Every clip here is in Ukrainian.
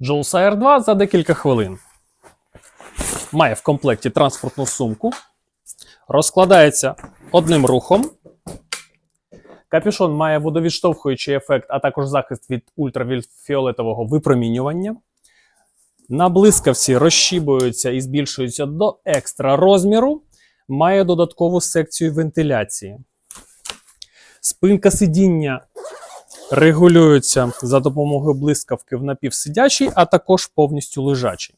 Jules Air 2 за декілька хвилин. Має в комплекті транспортну сумку. Розкладається одним рухом. Капюшон має водовідштовхуючий ефект, а також захист від ультрафіолетового випромінювання. На блискавці розщібуються і збільшуються до екстра розміру. Має додаткову секцію вентиляції. Спинка сидіння регулюється за допомогою блискавки в напівсидячий, а також повністю лежачий.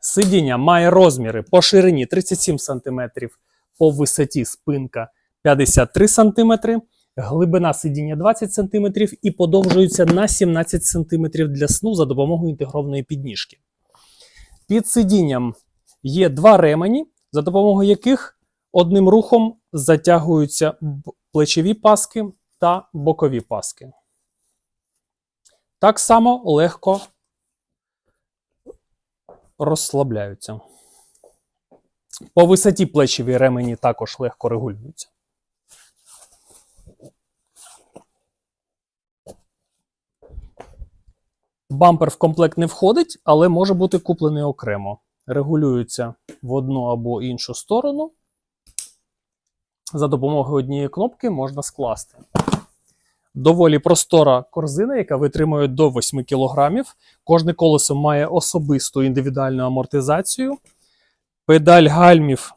Сидіння має розміри по ширині 37 см, по висоті спинка 53 см, глибина сидіння 20 см і подовжується на 17 см для сну за допомогою інтегрованої підніжки. Під сидінням є два ремені, за допомогою яких одним рухом затягуються плечові паски та бокові паски. Так само легко розслабляються. По висоті плечові ремені також легко регулюються. Бампер в комплект не входить, але може бути куплений окремо. Регулюється в одну або іншу сторону. За допомогою однієї кнопки можна скласти. Доволі простора корзина, яка витримує до 8 кг. Кожне колесо має особисту індивідуальну амортизацію. Педаль гальмів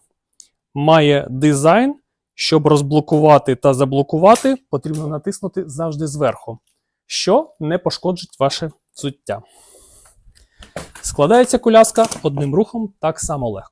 має дизайн. Щоб розблокувати та заблокувати, потрібно натиснути завжди зверху, що не пошкоджить ваше взуття. Складається коляска одним рухом так само легко.